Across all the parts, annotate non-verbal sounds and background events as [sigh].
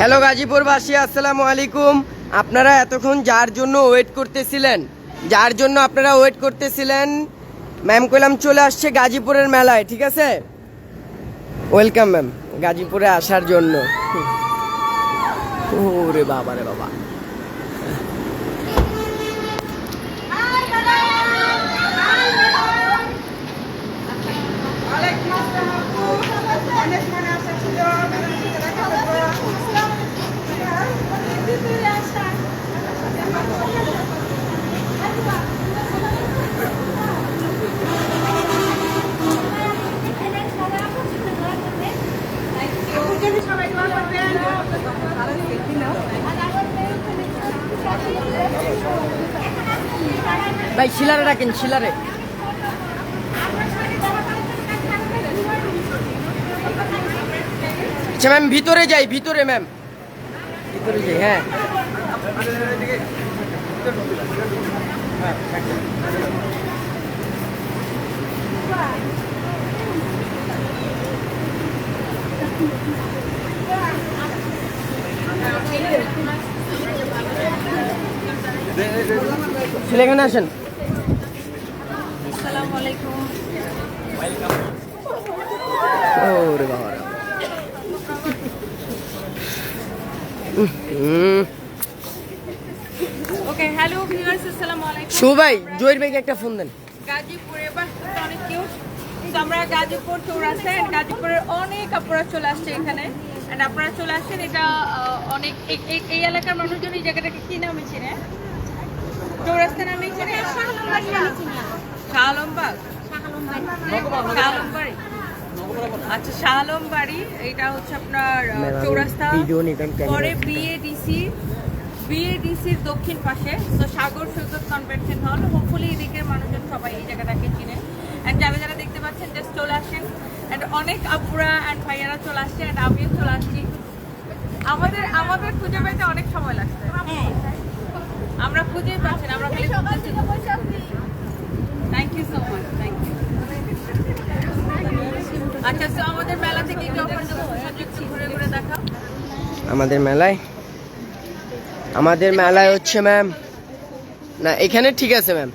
Hello গাজীপুরবাসী, আসসালামু আলাইকুম। আপনারা এতক্ষণ যার জন্য ওয়েট করতেছিলেন, যার জন্য আপনারা ওয়েট করতেছিলেন, ম্যাম কইলাম চলে আসছে গাজীপুরের মেলায়, ঠিক আছে? ওয়েলকাম ম্যাম গাজীপুরে আসার জন্য। ওরে বাবা রে বাবা। ভাই শিলারে ডাকেন শিলারে। আচ্ছা ম্যাম ভিতরে যাই ভিতরে ম্যাম ভিতরে যাই হ্যাঁ ছেলে এখানে আসেন আসসালামু আলাইকুম ওরে বাবা ওকে হ্যালো ভিউয়ার্স আসসালামু আলাইকুম শু জয়ের ভাইকে একটা ফোন দেন। গাজীপুরে বাহ অনেক কিউট তো আমরা গাজীপুর চৌরাস্তায় and গাজীপুরের অনেক আপনারা চলে আসছে এখানে। এন্ড আপনারা চলে আসছেন এটা আহ, অনেক এই- এলাকার মানুষজন এই জায়গাটাকে কি নামে চিনে? চৌরাস্তা নামে চিনে? শাহলমবাগ শাহলমবাড়ি আচ্ছা শাহলমবাড়ি এটা হচ্ছে আপনার চৌরাস্তা পরে। বিএডিসি বিএডিসির দক্ষিণ পাশে। তো সাগর সৈকত কনভেনশন হল হোপফুলি এদিকের মানুষজন সবাই এই জায়গাটাকে চিনে। অ্যান্ড যারা যারা দেখতে পাচ্ছেন জাস্ট চলে আসেন। অ্যান্ড অনেক আপুরা অ্যান্ড ভাইয়ারা চলে আসছে অ্যান্ড আমিও চলে আসছি। আমাদের আমাদের খুঁজে পেতে অনেক সময় লাগছে। আমরা খুঁজেই পাচ্ছি না আমরা খালি thank you so much thank you আচ্ছা আমাদের আমাদের মেলায়? আমাদের মেলায় হচ্ছে ম্যাম না, এখানে ঠিক আছে ম্যাম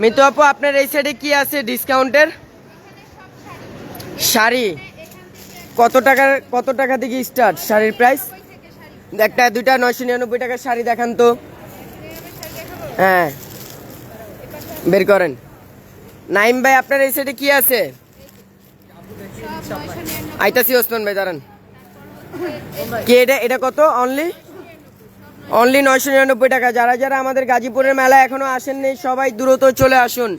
মিতু আপু, আপনার এই সাইডে কি আছে ডিসকাউন্টের শাড়ি। কত টাকার, কত টাকা থেকে স্টার্ট শাড়ির প্রাইস একটা, দুইটা, নয়শো নিরানব্বই টাকার শাড়ি দেখান তো। হ্যাঁ। বের করেন। নাইম ভাই, আপনার এই সাইডে কি আছে? আইতাসি ওসমান ভাই দাঁড়ান। কি এটা? এটা কত? অনলি অনলি নয়শো নিরানব্বই টাকা। যারা যারা আমাদের গাজীপুরের মেলা এখনও আসেননি সবাই দ্রুত চলে আসুন।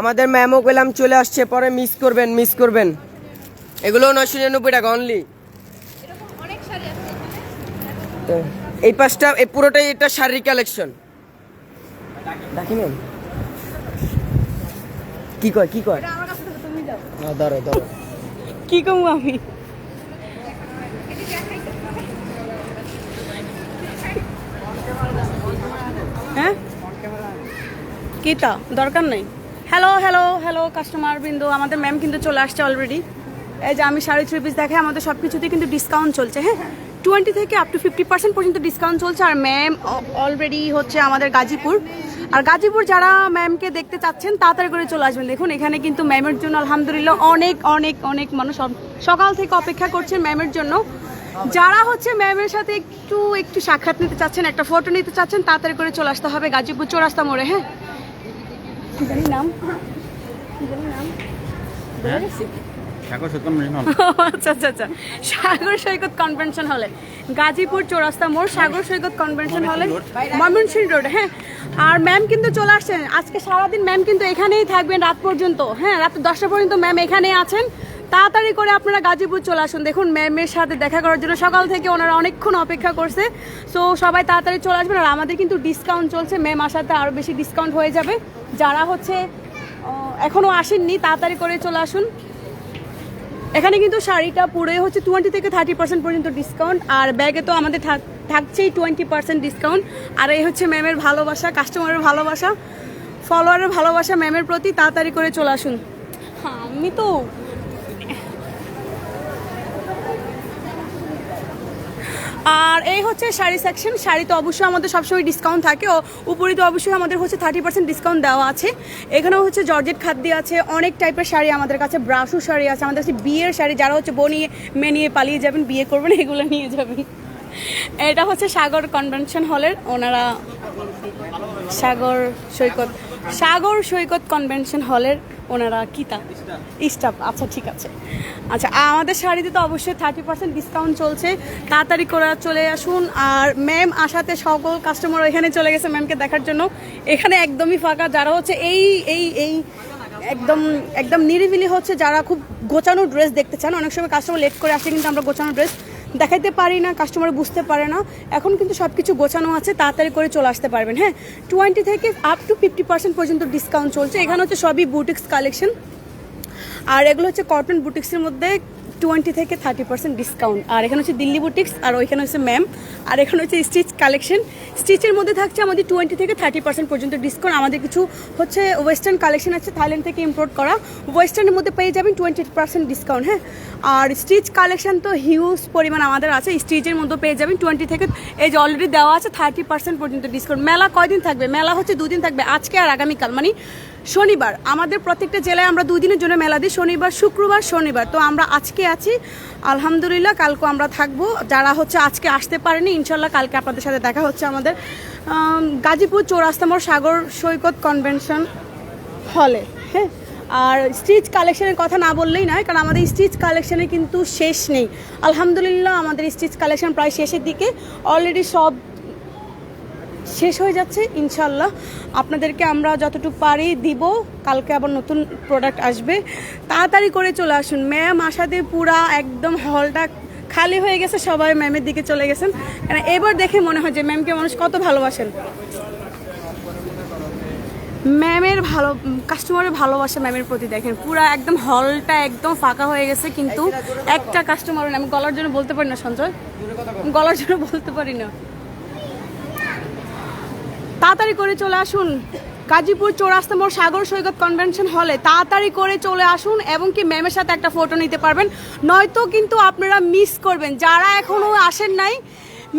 আমাদের ম্যামও পেলাম চলে আসছে পরে মিস করবেন মিস করবেন। এগুলো নয়শো নিরানব্বই টাকা অনলি এই পাঁচটা এই পুরোটাই এটা শাড়ির কালেকশন ম্যাম কি কয় কি কয়? ধরো ধরো কি কমু আমি? হ্যাঁ? দরকার নেই। হ্যালো হ্যালো হ্যালো কাস্টমার বিন্দু। আমাদের ম্যাম কিন্তু চলে আসছে অলরেডি এই যে আমি সাড়ে থ্রি পিস দেখে আমাদের সব কিছুতে কিন্তু ডিসকাউন্ট চলছে হ্যাঁ? টোয়েন্টি থেকে আপ টু ফিফটি পার্সেন্ট পর্যন্ত ডিসকাউন্ট চলছে। আর ম্যাম অলরেডি হচ্ছে আমাদের গাজীপুর। আর গাজীপুর যারা ম্যামকে দেখতে চাচ্ছেন তাড়াতাড়ি করে চলে আসবেন। দেখুন এখানে কিন্তু ম্যামের জন্য আলহামদুলিল্লাহ অনেক অনেক অনেক মানুষ সকাল থেকে অপেক্ষা করছেন ম্যামের জন্য। যারা হচ্ছে ম্যামের সাথে একটু একটু সাক্ষাৎ নিতে চাচ্ছেন একটা ফটো নিতে চাচ্ছেন তাড়াতাড়ি করে চলে আসতে হবে গাজীপুর চৌরাস্তা মোড়ে হ্যাঁ? নাম? নাম? [laughs] আচ্ছা আচ্ছা আচ্ছা। সাগর সৈকত কনভেনশন হলে গাজীপুর চৌরাস্তা মোড় সাগর সৈকত কনভেনশন হলে ময়মনসিংহ রোড হ্যাঁ। আর ম্যাম কিন্তু চলে আসছেন। আজকে সারাদিন ম্যাম কিন্তু এখানেই থাকবেন রাত পর্যন্ত। হ্যাঁ রাত দশটা পর্যন্ত ম্যাম এখানেই আছেন। তাড়াতাড়ি করে আপনারা গাজীপুর চলে আসুন। দেখুন ম্যামের সাথে দেখা করার জন্য সকাল থেকে ওনারা অনেকক্ষণ অপেক্ষা করছে। সো সবাই তাড়াতাড়ি চলে আসবেন। আর আমাদের কিন্তু ডিসকাউন্ট চলছে। ম্যাম আসাতে আরও বেশি ডিসকাউন্ট হয়ে যাবে। যারা হচ্ছে আহ, এখনও আসেননি তাড়াতাড়ি করে চলে আসুন। এখানে কিন্তু শাড়িটা পুরো হচ্ছে টোয়েন্টি থেকে থার্টি পার্সেন্ট পর্যন্ত ডিসকাউন্ট আর ব্যাগে তো আমাদের থাক- থাকছেই টোয়েন্টি পার্সেন্ট ডিসকাউন্ট আর এই হচ্ছে ম্যামের ভালোবাসা কাস্টমারের ভালোবাসা ফলোয়ারের ভালোবাসা ম্যামের প্রতি তাড়াতাড়ি করে চলে আসুন। হ্যাঁ আমি তো আর এই হচ্ছে শাড়ি সেকশন শাড়ি তো অবশ্যই আমাদের সবসময় ডিসকাউন্ট থাকে ও উপরে তো অবশ্যই আমাদের হচ্ছে থার্টি পার্সেন্ট ডিসকাউন্ট দেওয়া আছে। এখানেও হচ্ছে জর্জেট খাদ্য আছে, অনেক টাইপের শাড়ি আমাদের কাছে ব্রাশু শাড়ি আছে, আমাদের কাছে বিয়ের শাড়ি, যারা হচ্ছে বনিয়ে মেনিয়ে পালিয়ে যাবেন, বিয়ে করবেন, এগুলো নিয়ে যাবেন। এটা হচ্ছে সাগর কনভেনশন হলের ওনারা সাগর সৈকত সাগর সৈকত কনভেনশন হলের ওনারা কিতা স্টাফ আচ্ছা ঠিক আছে। আচ্ছা আমাদের শাড়িতে তো অবশ্যই থার্টি পার্সেন্ট ডিসকাউন্ট চলছে। তাড়াতাড়ি করে চলে আসুন। আর ম্যাম আসাতে সকল কাস্টমার এখানে চলে গেছে ম্যামকে দেখার জন্য। এখানে একদমই ফাঁকা। যারা হচ্ছে এই এই এই একদম একদম নিরিবিলি হচ্ছে, যারা খুব গোছানো ড্রেস দেখতে চান, অনেক সময় কাস্টমার লেট করে আসে, কিন্তু আমরা গোছানো ড্রেস দেখাইতে পারি না কাস্টমার বুঝতে পারে না। এখন কিন্তু সব কিছু গোছানো আছে, তাড়াতাড়ি করে চলে আসতে পারবেন হ্যাঁ? টোয়েন্টি থেকে আপ টু ফিফটি পার্সেন্ট পর্যন্ত ডিসকাউন্ট চলছে। এখানে হচ্ছে সবই বুটিক্স কালেকশন আর এগুলো হচ্ছে কটন বুটিক্সের মধ্যে টোয়েন্টি থেকে থার্টি পার্সেন্ট ডিসকাউন্ট আর এখানে হচ্ছে দিল্লি বুটিক্স আর ওইখানে হচ্ছে ম্যাম আর এখানে হচ্ছে স্টিচ কালেকশন স্টিচের মধ্যে থাকছে আমাদের টোয়েন্টি থেকে থার্টি পার্সেন্ট পর্যন্ত ডিসকাউন্ট আমাদের কিছু হচ্ছে ওয়েস্টার্ন কালেকশন আছে থাইল্যান্ড থেকে ইম্পোর্ট করা। ওয়েস্টার্নের মধ্যে পেয়ে যাবেন টোয়েন্টি পার্সেন্ট ডিসকাউন্ট হ্যাঁ? আর স্টিচ কালেকশন তো হিউজ পরিমাণ আমাদের আছে। স্টিচের মধ্যে পেয়ে যাবেন টোয়েন্টি থেকে, এই যে অলরেডি দেওয়া আছে থার্টি পার্সেন্ট পর্যন্ত ডিসকাউন্ট মেলা কয়দিন থাকবে? মেলা হচ্ছে দুদিন থাকবে। আজকে আর আগামীকাল। মানে শনিবার, আমাদের প্রত্যেকটা জেলায় আমরা দুই দিনের জন্য মেলা দিই, শনিবার, শুক্রবার, শনিবার। তো আমরা আজকে আছি, আলহামদুলিল্লাহ কালকে আমরা থাকব। যারা হচ্ছে আজকে আসতে পারেনি, ইনশাল্লাহ কালকে আপনাদের সাথে দেখা হচ্ছে আমাদের গাজীপুর চৌরাস্তা মোড় সাগর সৈকত কনভেনশন হলে হ্যাঁ। আর স্টিচ কালেকশনের কথা না বললেই নয়, কারণ আমাদের স্টিচ কালেকশনে কিন্তু শেষ নেই। আলহামদুলিল্লাহ আমাদের স্টিচ কালেকশন প্রায় শেষের দিকে। অলরেডি সব শেষ হয়ে যাচ্ছে ইনশাল্লাহ আপনাদেরকে আমরা যতটুকু পারি দিব, কালকে আবার নতুন প্রোডাক্ট আসবে। তাড়াতাড়ি করে চলে আসুন। ম্যাম আসাতে পুরা একদম হলটা খালি হয়ে গেছে, সবাই ম্যামের দিকে চলে গেছেন। কারণ এবার দেখে মনে হয় যে ম্যামকে মানুষ কত ভালোবাসেন। ম্যামের ভালো কাস্টমারের ভালোবাসা ম্যামের প্রতি দেখেন। পুরা একদম হলটা একদম ফাঁকা হয়ে গেছে, কিন্তু একটা কাস্টমার আমি গলার জন্য বলতে পারি না, সঞ্জয়? গলার জন্য বলতে পারি না। তাড়াতাড়ি করে চলে আসুন। গাজীপুর চৌরাস্তা মোড় সাগর সৈকত কনভেনশন হলে তাড়াতাড়ি করে চলে আসুন এবং কি ম্যামের সাথে একটা ফটো নিতে পারবেন। নয়তো কিন্তু আপনারা মিস করবেন। যারা এখনও আসেন নাই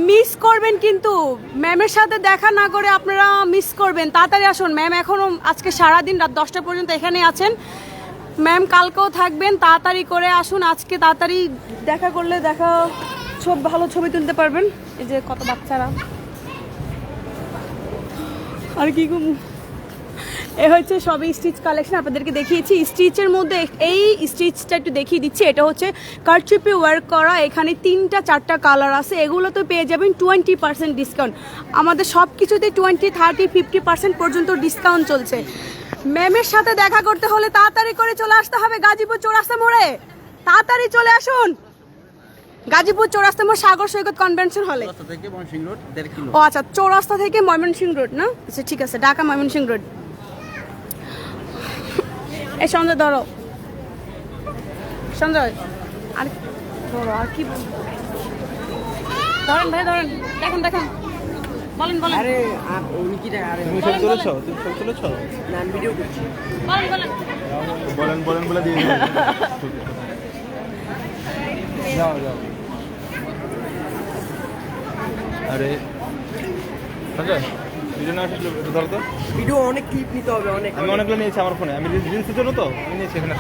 মিস করবেন কিন্তু। ম্যামের সাথে দেখা না করে আপনারা মিস করবেন। তাড়াতাড়ি আসুন। ম্যাম এখনও আজকে সারাদিন রাত দশটা পর্যন্ত এখানে আছেন। ম্যাম কালকেও থাকবেন। তাড়াতাড়ি করে আসুন। আজকে তাড়াতাড়ি দেখা করলে দেখা, ছবি ভালো ছবি তুলতে পারবেন। এই যে কত বাচ্চারা। আর কি করব? এ হচ্ছে সবই স্টিচ কালেকশন আপনাদেরকে দেখিয়েছি। স্টিচের মধ্যে এই স্টিচটা একটু দেখিয়ে দিচ্ছি। এটা হচ্ছে কারচুপি ওয়ার্ক করা। এখানে তিনটা, চারটা কালার আছে। এগুলো তো পেয়ে যাবেন টোয়েন্টি পার্সেন্ট ডিসকাউন্ট আমাদের সব কিছুতে টোয়েন্টি থার্টি ফিফটি পার্সেন্ট পর্যন্ত ডিসকাউন্ট চলছে। ম্যামের সাথে দেখা করতে হলে তাড়াতাড়ি করে চলে আসতে হবে গাজীপুর চৌরাস্তা মোড়ে। তাড়াতাড়ি চলে আসুন। গাজীপুর চৌরাস্তা মোড় সাগর সৈকত কনভেনশন হলে ও আচ্ছা চৌরাস্তা থেকে ময়মনসিং রোড না? আচ্ছা ঠিক আছে ঢাকা ময়মনসিং রোড এই সঞ্জয় ধরো। সঞ্জয় আর ধরো আর কি? ধরেন ভাই ধরেন দেখেন দেখেন। বলেন বলেন। আরে আপ- উনি কি রে- আরে তুমি ছবি তুলেছ? তুমি ছবি তুলেছ? না, আমি ভিডিও করছি। বলেন বলেন। বলেন বলেন বলে দিয়ে [laughs] যাও যাও। আরে সঞ্জয় ভিডিও না আসলে ধরো তো। ভিডিও অনেক ক্লিপ নিতে হবে অনেক। আমি অনেকগুলো নিয়েছি আমার ফোনে আমি রিলসের জন্য তো আমি নিয়েছি এখানে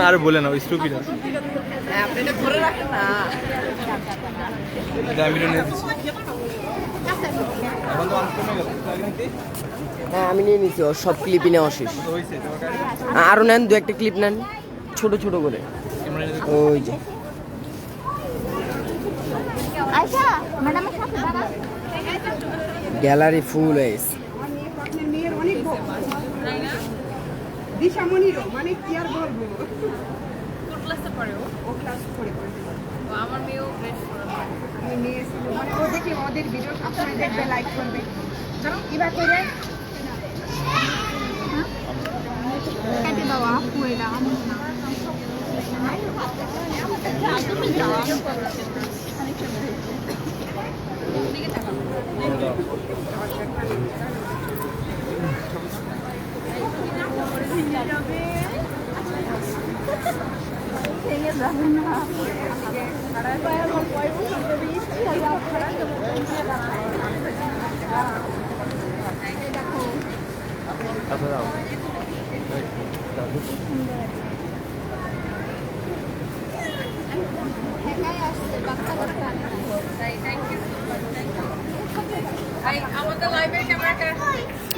আরে বলে না ওই হ্যাঁ, না। আগে নাকি? হ্যাঁ আমি নিয়ে ওর সব ক্লিপই নেওয়া শেষ। আরও নেন দু একটা ক্লিপ নেন ছোট ছোট করে। ওই যে। ম্যাডামের গ্যালারি ফুল আপনার মানে কি আর বলব? ও? ক্লাস করে করে আমার মেয়েও আমি মানে ও দেখে ওদের ভিডিও সবসময় দেখবে লাইক করবে। চলো এবার করে। কেটে দেওয়া আপু এটা আমি না আমাদের লাইভের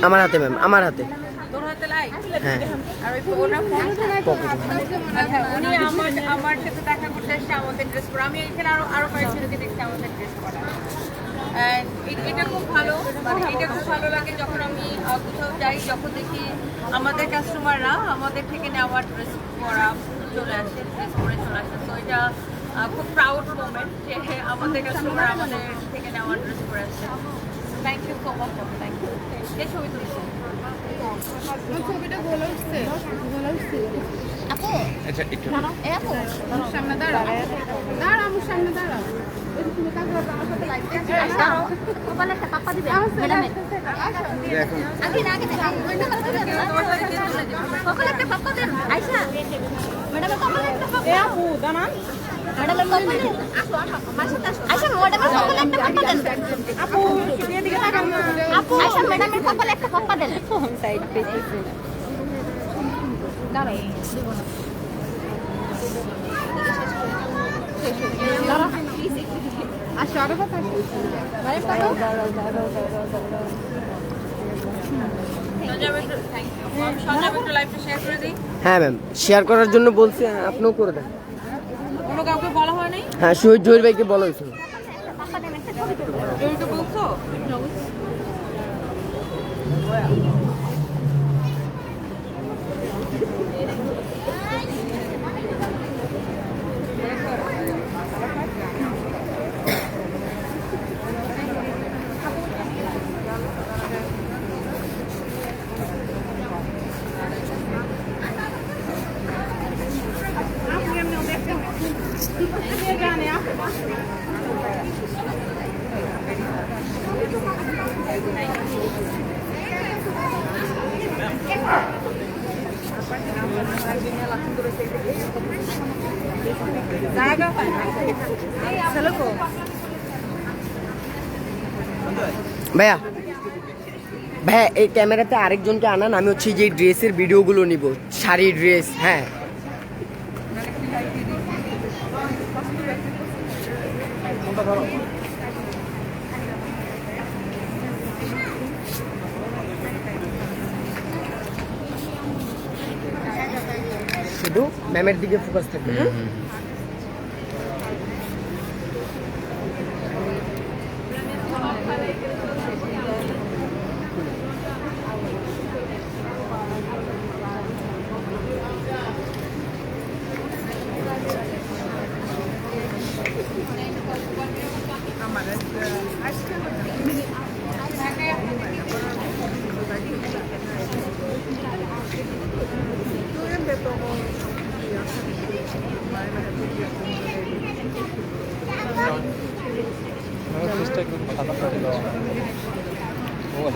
আমার হাতে ম্যাম আমার হাতে। হ্যাঁ। আচ্ছা এটা খুব ভালো। মানে এটা খুব ভালো লাগে যখন আমি কোথাও যাই যখন দেখি আমাদের কাস্টমাররা আমাদের থেকে নেওয়া ড্রেস পরা চলে আসে ড্রেস পরে চলে আসে। তো এটা খুব প্রাউড মোমেন্ট যে আমাদের কাস্টমার আমাদের থেকে নেওয়া ড্রেস আসছে thank you so much thank you এই ছবি তুলছি। আচ্ছা একটা। সঞ্জয় একটু থ্যাংক ইউ করে দিই হ্যাঁ ম্যাম শেয়ার করার জন্য বলছি আপনিও করে দেন। হয় শহীদ জহির ভাইকে বলো জয়কে বলছো? ভাইয়া ভাইয়া, এই ক্যামেরাতে আরেকজনকে আনান, আমি হচ্ছে যে ড্রেসের ভিডিওগুলো নিব। শাড়ি, ড্রেস হ্যাঁ। শুধু ম্যামের দিকে ফোকাস থাকবে হ্যাঁ?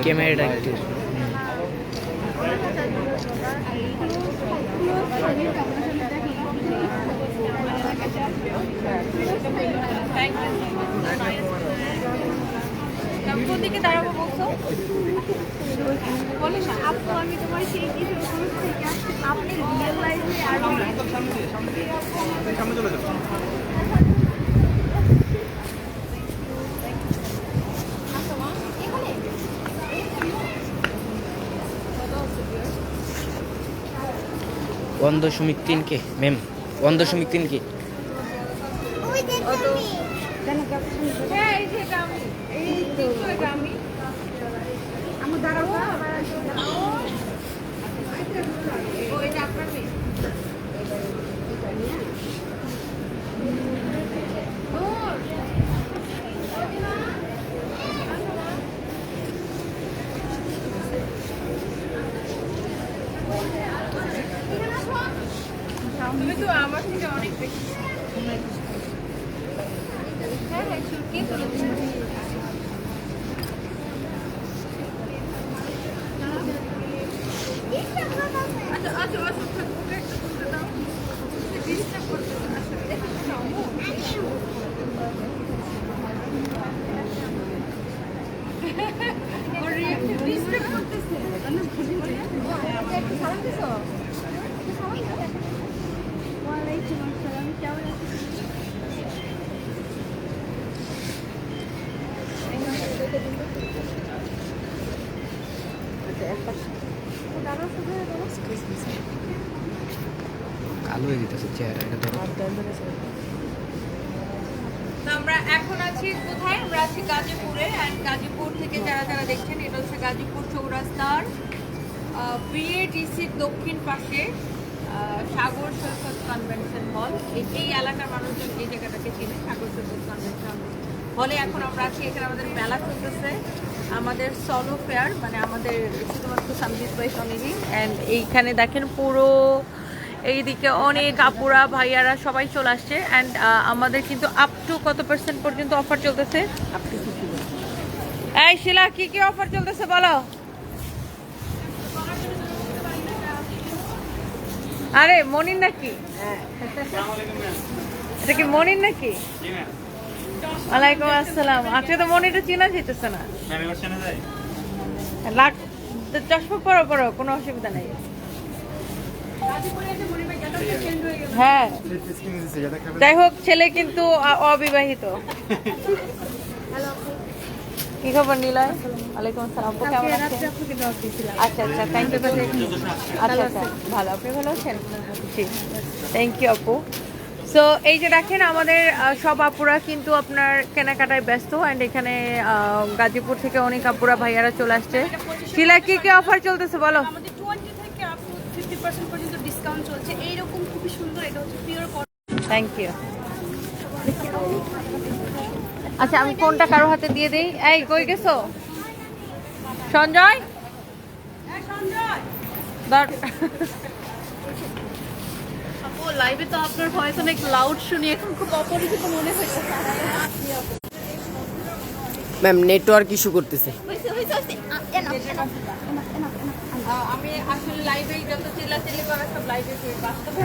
ক্যামেরাটা একটু কোন দিকে দাঁড়াবো বলছো? বলো আপু আমি তোমার সেই কিছু থেকে আপনি রিয়েল লাইফে আর ওয়ান দশমিক তিন কে ম্যাম ওয়ান দশমিক তিন কে হ্যাঁ এই যে এটা আমি এই দিকটা এটা আমি আমার দাঁড়াবো ও এটা আপনার মেয়ে তুমি তো আমার থেকে অনেক বেশি হ্যাঁ হ্যাঁ চুলকে দিচ্ছি আচ্ছা আচ্ছা আচ্ছা একটা তুলতে দাও ডিস্টার্ব করতে আসো কালো হয়ে চেহারা, এটা ধরো। এখন আছি কোথায়? আমরা আছি গাজীপুরে অ্যান্ড গাজীপুর থেকে যারা এটা হচ্ছে গাজীপুর দক্ষিণ পাশে সাগর সৈকত কনভেনশন হল এই এলাকার মানুষজন এই জায়গাটাকে চিনে, সাগর সৈকত কনভেনশন হলে এখন আমরা আছি, এখানে আমাদের মেলা চলতেছে। আমাদের সলো ফেয়ার মানে আমাদের শুধুমাত্র বাই সঙ্গীতই অ্যান্ড এইখানে দেখেন পুরো এইদিকে অনেক আপুরা ভাইয়ারা সবাই চলে আসছে অ্যান্ড আমাদের কিন্তু আপ টু কত পার্সেন্ট পর্যন্ত অফার চলতেছে? এই শিলা কি কি অফার চলতেছে বলো? আরে মনির নাকি? এটা কি মনির নাকি? ওয়ালাইকুম আসসালাম। আজকে তো মনিরটা চেনা যেতেছে না। লাগ চশমা পরো পরো কোনো অসুবিধা নেই। হ্যাঁ। যাই হোক ছেলে কিন্তু অবিবাহিত। কি খবর নীলয় ওয়ালাইকুম আসসালাম আপু কেমন আছেন? আচ্ছা আচ্ছা থ্যাংক ইউ আচ্ছা আচ্ছা ভালো। আপনি ভালো আছেন? জি। থ্যাংক ইউ আপু। সো এই যে দেখেন আমাদের সব আপুরা কিন্তু আপনার কেনাকাটায় ব্যস্ত। অ্যান্ড এখানে গাজীপুর থেকে অনেক আপুরা ভাইয়ারা চলে আসছে। শিলা কি কি অফার চলতেছে বলো? থ্যাংক ইউ আচ্ছা আমি ফোনটা কারও হাতে দিয়ে দিই? এই কই গেছো? সঞ্জয়? ধর। লাইভে তো আপনার ভয়েস অনেক লাউড শুনি এখন খুব অপরিচিত মনে হয়েছে ম্যাম নেটওয়ার্ক ইস্যু করতেছে আমি আসলে লাইভে যত চিল্লাচিল্লি করা সব লাইভে বাস্তবে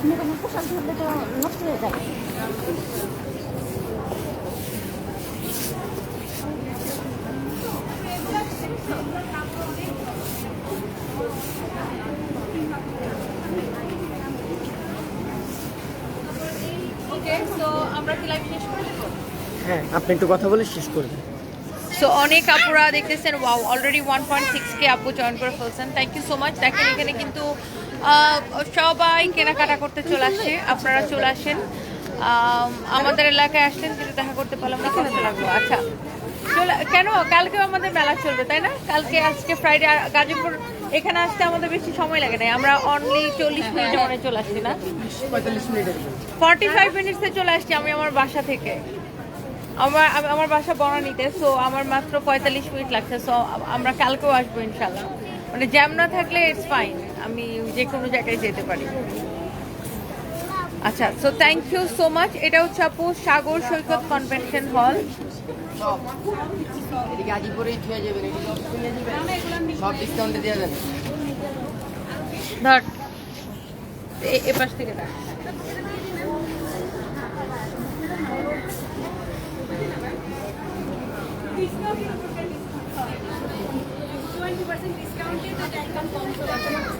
আসলে ঠান্ডা। ওকে সো আমরা কি লাইভ শেষ করে হ্যাঁ আপনি একটু কথা বলে শেষ করবেন সো অনেক আপুরা দেখতেছেন wow already one point six K আপু জয়েন করে ফেলছেন। থ্যাংক ইউ সো মাচ দেখেন এখানে কিন্তু সবাই কেনাকাটা করতে চলে আসছে আপনারা চলে আসেন। আমাদের এলাকায় আসলেন কিন্তু দেখা করতে পারলাম না কেন লাগল? আচ্ছা কেন? কালকেও আমাদের মেলা চলবে তাই না? কালকে আজকে ফ্রাইডে গাজীপুর এখানে আসতে আমাদের বেশি সময় লাগে না। আমরা অনলি চল্লিশ মিনিটে মনে চলে আসছি না? ফর্টি ফাইভ মিনিটসে চলে আসছি আমি আমার বাসা থেকে। আমার আমার বাসা বনানীতে সো আমার মাত্র পঁয়তাল্লিশ মিনিট লাগছে সো আমরা কালকেও আসব ইনশাল্লাহ মানে জ্যাম না থাকলে ইটস ফাইন আমি যে কোনো জায়গায় যেতে পারি। আচ্ছা so thank you so much এটা হচ্ছে আপু সাগর সৈকত কনভেনশন হল ডিসকাউন্টে ধর এ- এ পাশ থেকে রাখ টোয়েন্টি পার্সেন্ট ডিসকাউন্টে যদি একদম কম চলে।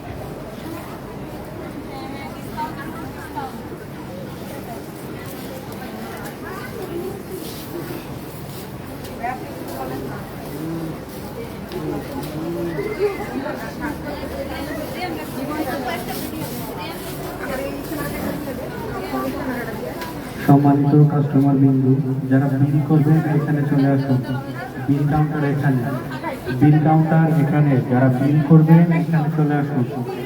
সম্মানিত কাস্টমার বিন্দু যারা বিল করবেন এখানে চলে আসুন। বিল কাউন্টার এখানে। বিল কাউন্টার এখানে যারা বিল করবেন এখানে চলে আসুন। ওকে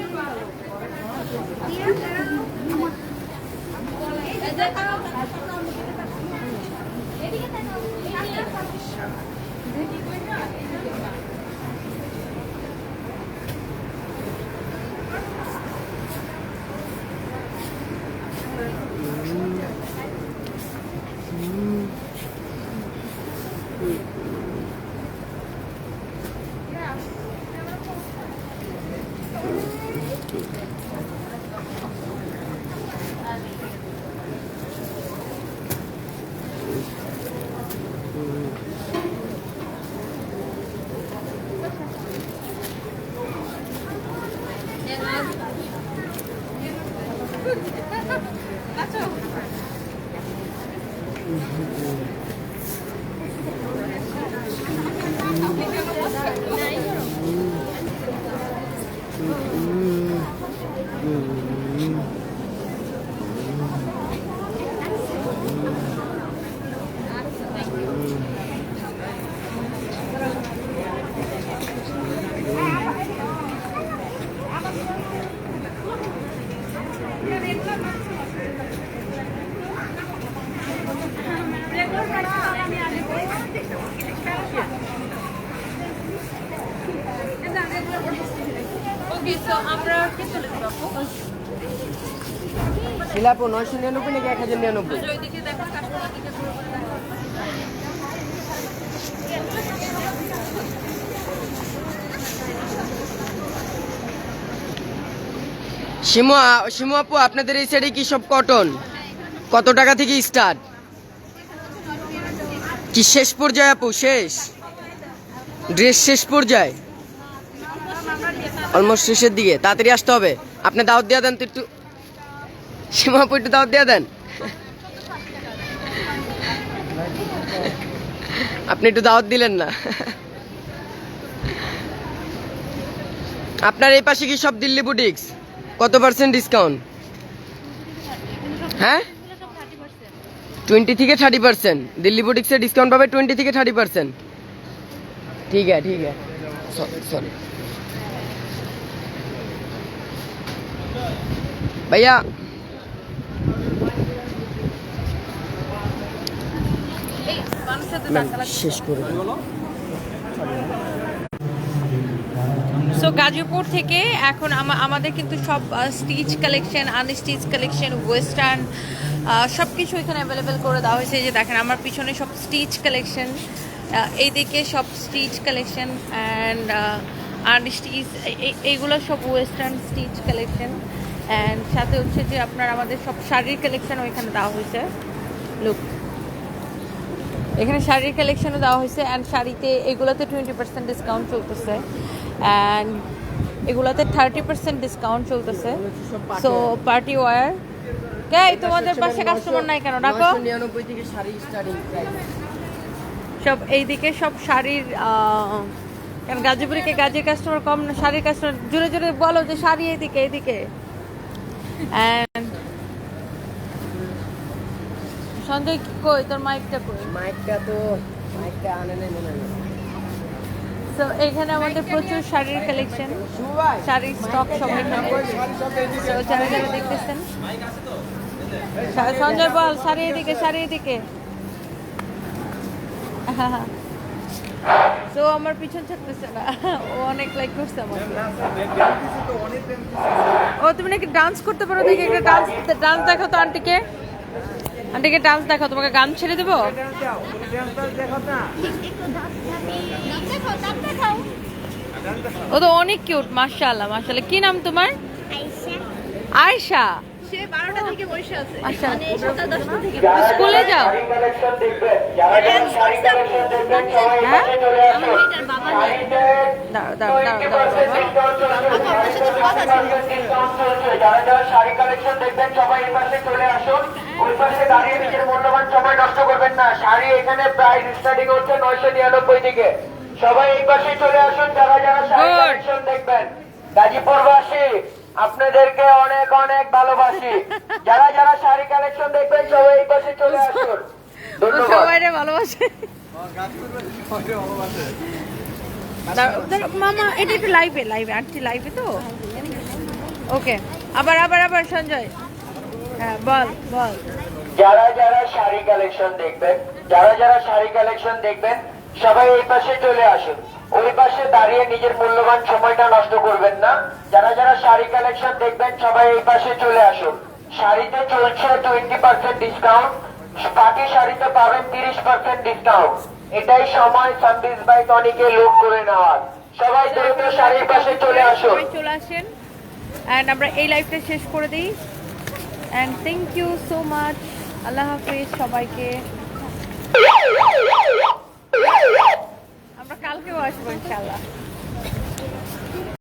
নয়শো নিরানব্বই নাকি এক হাজার নিরানব্বই। শিমু শিমু আপু, আপনাদের এই সাইডে কি সব কটন কত টাকা থেকে স্টার্ট কি শেষ পর্যায়ে আপু, শেষ? ড্রেস শেষ পর্যায়ে? অলমোস্ট শেষের দিকে, তাড়াতাড়ি আসতে হবে। আপনি দাওয়াত দিয়ে দেন তো একটু। সীমাপু একটু দাওয়াত দিয়ে দেন। আপনি একটু দাওয়াত দিলেন না। আপনার এই পাশে কি সব দিল্লি বুটিক্স কত পার্সেন্ট ডিসকাউন্ট হ্যাঁ? টোয়েন্টি থেকে থার্টি পার্সেন্ট দিল্লি বুটিক্সে ডিসকাউন্ট পাবে টোয়েন্টি থেকে থার্টি পার্সেন্ট ঠিক আছে ঠিক আছে। সরি ভাইয়া শেষ করে। সো গাজীপুর থেকে এখন আমাদের কিন্তু সব stitch collection unstitch collection western সব কিছু এখানে অ্যাভেলেবেল করে দেওয়া হয়েছে। যে দেখেন আমার পিছনে সব স্টিচ কালেকশন এইদিকে সব স্টিচ কালেকশন অ্যান্ড আনস্টিচ এইগুলো সব ওয়েস্টার্ন স্টিচ কালেকশন অ্যান্ড সাথে হচ্ছে যে আপনার আমাদের সব শাড়ির কালেকশন ওইখানে দেওয়া হয়েছে। লুক এখানে শাড়ির কালেকশনও দেওয়া হয়েছে অ্যান্ড শাড়িতে এগুলোতে টোয়েন্টি পার্সেন্ট ডিসকাউন্ট চলতেছে অ্যান্ড এগুলোতে থার্টি পার্সেন্ট ডিসকাউন্ট চলতেছে। সো পার্টি ওয়ার কে তোমাদের পাশে কাস্টমার নাই কেন? ডাকো। 999 থেকে শাড়ি সব এইদিকে সব শাড়ির কারণ গাজীপুরে কে গাজীর কাস্টমার কম না? শাড়ির কাস্টমার জুড়ে জুড়ে বলো যে শাড়ি এইদিকে এইদিকে। অ্যান্ড সঞ্জয় কি? কই? তোর মাইকটা কই? মাইকটা তো মাইকটা আনে নাই মনে হয়। তো এখানে আমাদের প্রচুর শাড়ির কালেকশন শাড়ির স্টক সব এখানে তো যারা যারা দেখতেছেন। সঞ্জয় বল শাড়ি এদিকে শাড়ি এদিকে। তো আমার পিছন ছাড়তেছে না। ও অনেক লাইক করছে আমাকে ও তুমি নাকি ডান্স করতে পারো দেখি একটা ডান্স ডান্স দেখাও তো আন্টিকে আন্টিকে ডান্স দেখাও? তোমাকে গান ছেড়ে দেবো? ও তো অনেক কিউট মার্শাল্লাহ মার্শাল্লাহ কি নাম তোমার? আয়শা। সে বারোটা থেকে বসে আছে। আচ্ছা মানে সকাল দশটা থেকে। স্কুলে যাও। শাড়ি কালেকশন দেখবেন সবাই এই পাশে চলে আসুন। ওই পাশে দাঁড়িয়ে মূল্যবান সময় নষ্ট করবেন না। শাড়ি এখানে প্রাইস স্টার্টিং হচ্ছে নয়শো নিরানব্বই থেকে সবাই এই পাশে চলে আসুন। যারা যারা শাড়ি Good. কালেকশন দেখবেন গাজীপুরবাসী আপনাদেরকে অনেক অনেক ভালোবাসি। যারা যারা শাড়ি কালেকশন দেখবেন সবাই এই পাশে চলে আসুন। ধন্যবাদ। সবাই ভালোবাসে। মামা এটা একটু লাইভে লাইভে আনছি লাইভে তো? ওকে আবার আবার আবার সঞ্জয়। হ্যাঁ বল বল। যারা যারা শাড়ি কালেকশন দেখবেন যারা যারা শাড়ি কালেকশন দেখবেন সবাই এই পাশে চলে আসুন। ওই পাশে দাঁড়িয়ে নিজের মূল্যবান সময়টা নষ্ট করবেন না। যারা যারা শাড়ি কালেকশন দেখবেন, সবাই এই পাশে চলে আসুন। শাড়িতে চলছে টোয়েন্টি পার্সেন্ট ডিসকাউন্ট পাটি শাড়িতে পাবেন তিরিশ পার্সেন্ট ডিসকাউন্ট এটাই সময় সানবিজ বাই টনিকে লোক করে নেওয়ার। সবাই দ্রুত শাড়ির পাশে চলে আসুন। চলে আসেন। অ্যান্ড আমরা এই লাইভটা শেষ করে দিই। And thank you so much আল্লাহ হাফিজ সবাইকে। আমরা কালকেও আসব ইনশাল্লাহ